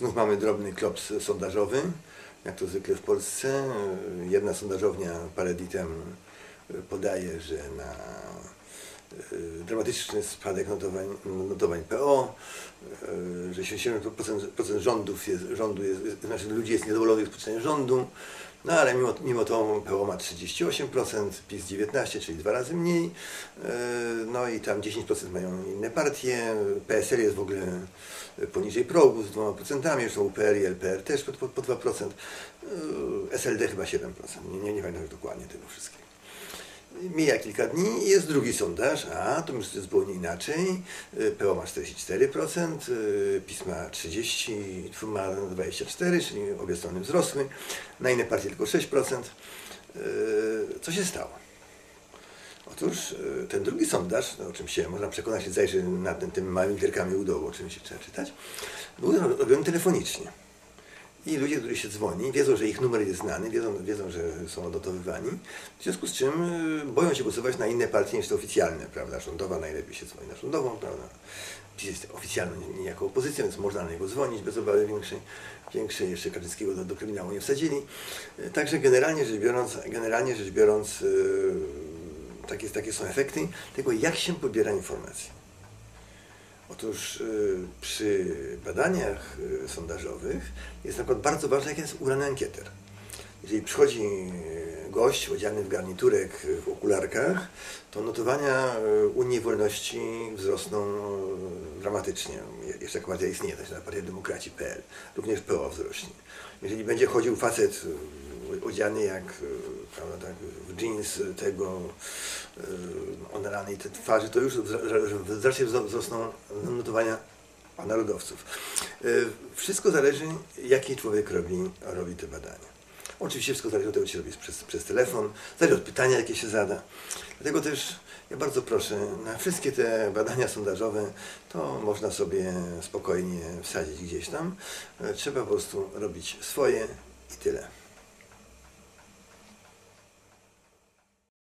Znów mamy drobny klops sondażowy, jak to zwykle w Polsce. Jedna sondażownia parę dni temu podaje, że na y, dramatyczny spadek notowań, notowań PO, że 70% rządów jest, rządu jest, znaczy ludzi jest niezadowolonych z poczynienia rządu, no ale mimo, mimo to PO ma 38%, PiS 19%, czyli dwa razy mniej, y, no i tam 10% mają inne partie, PSL jest w ogóle poniżej progu z 2%, zresztą UPR i LPR też po, po, po 2%, SLD chyba 7%, nie, nie, nie pamiętam dokładnie tego wszystkiego. Mija kilka dni i jest drugi sondaż, a to już jest zupełnie inaczej. PO ma 44%, PiS ma 30, ma 24%, czyli obie strony wzrosły. Na inne partie tylko 6%. Co się stało? Otóż ten drugi sondaż, no, o czym się można przekonać, zajrzy nad tym, tymi małymi literkami u dołu, o czym się trzeba czytać, był robiony telefonicznie. I ludzie, którzy się dzwoni, wiedzą, że ich numer jest znany, wiedzą, wiedzą, że są odnotowywani, w związku z czym boją się głosować na inne partie niż te oficjalne, prawda, rządowa, najlepiej się dzwoni na rządową, prawda. Jest oficjalną niejako opozycją, więc można na niego dzwonić bez obawy większej, większej jeszcze Kaczyńskiego do, do kryminału nie wsadzili. Także generalnie rzecz biorąc, generalnie rzecz biorąc yy, takie, takie są efekty tego, jak się pobiera informacje. Otóż przy badaniach sondażowych jest na przykład bardzo ważne, jaki jest ubrany ankieter. Jeżeli przychodzi gość odziany w garniturek, w okularkach, to notowania Unii Wolności wzrosną dramatycznie. Jeszcze jak partia istnieje, to jest partia demokraci.pl. Również PO wzrośnie. Jeżeli będzie chodził facet odziany jak prawda, tak, w jeans tego oneranej te twarzy, to już znacznie wzrosną notowania narodowców. Wszystko zależy, jaki człowiek robi, robi te badania. Oczywiście wszystko zależy od tego, czy robi przez, przez telefon, zależy od pytania, jakie się zada. Dlatego też ja bardzo proszę, na wszystkie te badania sondażowe to można sobie spokojnie wsadzić gdzieś tam. Trzeba po prostu robić swoje i tyle.